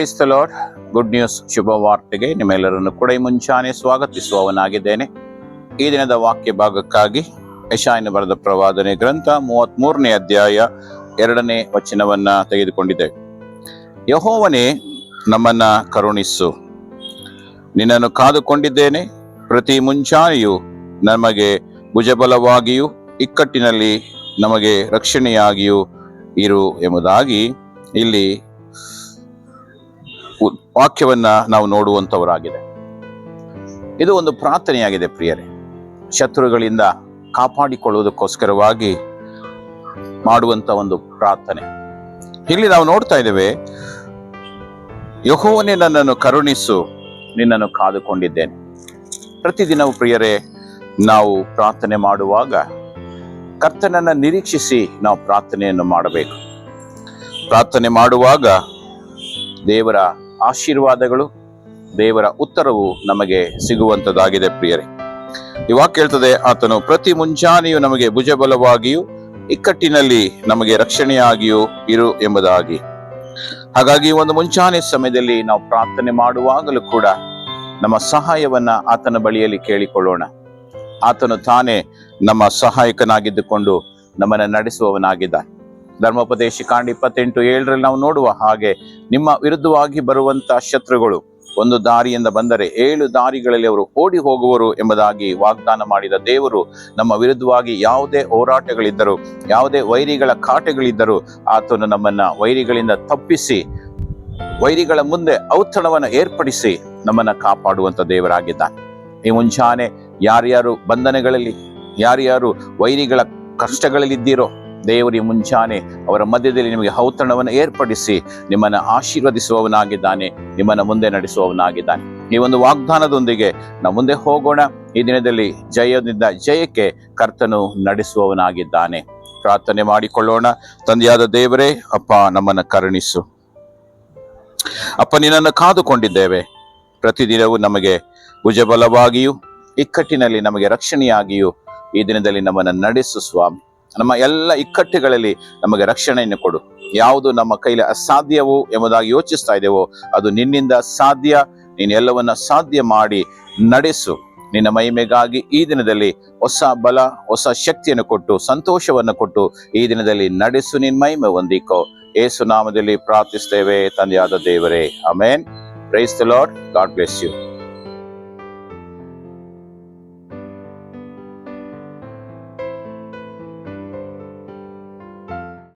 Praise the lord good news ಶುಭ ವಾರ್ತೆಗೆ ನಿಮ್ಮೆಲ್ಲರನ್ನು ಕೂಡ ಮುಂಚಾನೆ ಸ್ವಾಗತಿಸುವವನಾಗಿದ್ದೇನೆ. ಈ ದಿನದ ವಾಕ್ಯ ಭಾಗಕ್ಕಾಗಿ ಯಶಾಯನ ಬರೆದ ಪ್ರವಾದನೆ ಗ್ರಂಥ ಮೂವತ್ತ್ ಮೂರನೇ ಅಧ್ಯಾಯ ಎರಡನೇ ವಚನವನ್ನ ತೆಗೆದುಕೊಂಡಿದ್ದೇವೆ ಯಹೋವನೇ, ನಮ್ಮನ್ನ ಕರುಣಿಸು. ನಿನ್ನನ್ನು ಕಾದುಕೊಂಡಿದ್ದೇನೆ. ಪ್ರತಿ ಮುಂಚಾನೆಯೂ ನಮಗೆ ಭುಜಬಲವಾಗಿಯೂ, ಇಕ್ಕಟ್ಟಿನಲ್ಲಿ ನಮಗೆ ರಕ್ಷಣೆಯಾಗಿಯೂ ಇರು ಎಂಬುದಾಗಿ ಇಲ್ಲಿ ವಾಕ್ಯವನ್ನ ನಾವು ನೋಡುವಂಥವರಾಗಿದೆ. ಇದು ಒಂದು ಪ್ರಾರ್ಥನೆಯಾಗಿದೆ ಪ್ರಿಯರೇ. ಶತ್ರುಗಳಿಂದ ಕಾಪಾಡಿಕೊಳ್ಳುವುದಕ್ಕೋಸ್ಕರವಾಗಿ ಮಾಡುವಂತ ಒಂದು ಪ್ರಾರ್ಥನೆ. ಇಲ್ಲಿ ನಾವು ನೋಡ್ತಾ ಇದ್ದೇವೆ, ಯಹೋವನೇ ನನ್ನನ್ನು ಕರುಣಿಸು, ನಿನ್ನನ್ನು ಕಾದುಕೊಂಡಿದ್ದೇನೆ. ಪ್ರತಿದಿನವೂ ಪ್ರಿಯರೇ, ನಾವು ಪ್ರಾರ್ಥನೆ ಮಾಡುವಾಗ ಕರ್ತನನ್ನ ನಿರೀಕ್ಷಿಸಿ ನಾವು ಪ್ರಾರ್ಥನೆಯನ್ನು ಮಾಡಬೇಕು. ಪ್ರಾರ್ಥನೆ ಮಾಡುವಾಗ ದೇವರ ಆಶೀರ್ವಾದಗಳು, ದೇವರ ಉತ್ತರವು ನಮಗೆ ಸಿಗುವಂತದಾಗಿದೆ ಪ್ರಿಯರೇ. ಇವಾಗ ಕೇಳ್ತದೆ ಆತನು ಪ್ರತಿ ಮುಂಜಾನೆಯೂ ನಮಗೆ ಭುಜಬಲವಾಗಿಯೂ, ಇಕ್ಕಟ್ಟಿನಲ್ಲಿ ನಮಗೆ ರಕ್ಷಣೆಯಾಗಿಯೂ ಇರು ಎಂಬುದಾಗಿ. ಹಾಗಾಗಿ ಒಂದು ಮುಂಜಾನೆ ಸಮಯದಲ್ಲಿ ನಾವು ಪ್ರಾರ್ಥನೆ ಮಾಡುವಾಗಲೂ ಕೂಡ ನಮ್ಮ ಸಹಾಯವನ್ನ ಆತನ ಬಳಿಯಲ್ಲಿ ಕೇಳಿಕೊಳ್ಳೋಣ. ಆತನು ತಾನೇ ನಮ್ಮ ಸಹಾಯಕನಾಗಿದ್ದುಕೊಂಡು ನಮ್ಮನ್ನು ನಡೆಸುವವನಾಗಿದ್ದಾನೆ. ಧರ್ಮೋಪದೇಶ ಕಾಂಡ ಇಪ್ಪತ್ತೆಂಟು ಏಳರಲ್ಲಿ ನಾವು ನೋಡುವ ಹಾಗೆ ನಿಮ್ಮ ವಿರುದ್ಧವಾಗಿ ಬರುವಂತ ಶತ್ರುಗಳು ಒಂದು ದಾರಿಯಿಂದ ಬಂದರೆ ಏಳು ದಾರಿಗಳಲ್ಲಿ ಅವರು ಓಡಿ ಹೋಗುವರು ಎಂಬುದಾಗಿ ವಾಗ್ದಾನ ಮಾಡಿದ ದೇವರು ನಮ್ಮ ವಿರುದ್ಧವಾಗಿ ಯಾವುದೇ ಹೋರಾಟಗಳಿದ್ದರೂ, ಯಾವುದೇ ವೈರಿಗಳ ಕಾಟಗಳಿದ್ದರೂ ಆತನು ನಮ್ಮನ್ನ ವೈರಿಗಳಿಂದ ತಪ್ಪಿಸಿ, ವೈರಿಗಳ ಮುಂದೆ ಔತಣವನ್ನು ಏರ್ಪಡಿಸಿ ನಮ್ಮನ್ನ ಕಾಪಾಡುವಂತ ದೇವರಾಗಿದ್ದಾನೆ. ಈ ಮುಂಚಾನೆ ಯಾರ್ಯಾರು ಬಂಧನಗಳಲ್ಲಿ, ಯಾರ್ಯಾರು ವೈರಿಗಳ ಕಷ್ಟಗಳಲ್ಲಿದ್ದೀರೋ ದೇವರಿ ಮುಂಚಾನೆ ಅವರ ಮಧ್ಯದಲ್ಲಿ ನಿಮಗೆ ಔತಣವನ್ನು ಏರ್ಪಡಿಸಿ ನಿಮ್ಮನ್ನು ಆಶೀರ್ವದಿಸುವವನಾಗಿದ್ದಾನೆ, ನಿಮ್ಮನ್ನು ಮುಂದೆ ನಡೆಸುವವನಾಗಿದ್ದಾನೆ. ಈ ಒಂದು ವಾಗ್ದಾನದೊಂದಿಗೆ ನಾವು ಮುಂದೆ ಹೋಗೋಣ. ಈ ದಿನದಲ್ಲಿ ಜಯದಿಂದ ಜಯಕ್ಕೆ ಕರ್ತನು ನಡೆಸುವವನಾಗಿದ್ದಾನೆ. ಪ್ರಾರ್ಥನೆ ಮಾಡಿಕೊಳ್ಳೋಣ. ತಂದೆಯಾದ ದೇವರೇ, ಅಪ್ಪ, ನಮ್ಮನ್ನು ಕರುಣಿಸು. ಅಪ್ಪ, ನಿನ್ನನ್ನು ಕಾದುಕೊಂಡಿದ್ದೇವೆ. ಪ್ರತಿದಿನವೂ ನಮಗೆ ಭುಜಬಲವಾಗಿಯೂ, ಇಕ್ಕಟ್ಟಿನಲ್ಲಿ ನಮಗೆ ರಕ್ಷಣೆಯಾಗಿಯೂ ಈ ದಿನದಲ್ಲಿ ನಮ್ಮನ್ನು ನಡೆಸು, ಸ್ವಾಮಿ. ನಮ್ಮ ಎಲ್ಲ ಇಕ್ಕಟ್ಟುಗಳಲ್ಲಿ ನಮಗೆ ರಕ್ಷಣೆಯನ್ನು ಕೊಡು. ಯಾವುದು ನಮ್ಮ ಕೈಲಿ ಅಸಾಧ್ಯವೋ ಎಂಬುದಾಗಿ ಯೋಚಿಸ್ತಾ ಇದ್ದೇವೋ, ಅದು ನಿನ್ನಿಂದ ಸಾಧ್ಯ. ನೀನು ಎಲ್ಲವನ್ನ ಸಾಧ್ಯ ಮಾಡಿ ನಡೆಸು. ನಿನ್ನ ಮಹಿಮೆಗಾಗಿ ಈ ದಿನದಲ್ಲಿ ಹೊಸ ಬಲ, ಹೊಸ ಶಕ್ತಿಯನ್ನು ಕೊಟ್ಟು, ಸಂತೋಷವನ್ನು ಕೊಟ್ಟು ಈ ದಿನದಲ್ಲಿ ನಡೆಸು ನಿನ್ನ ಮಹಿಮೆ ಹೊಂದಿಕೋ. ಏಸು ನಾಮದಲ್ಲಿ ಪ್ರಾರ್ಥಿಸ್ತೇವೆ ತಂದೆಯಾದ ದೇವರೇ. Amen praise the lord god bless you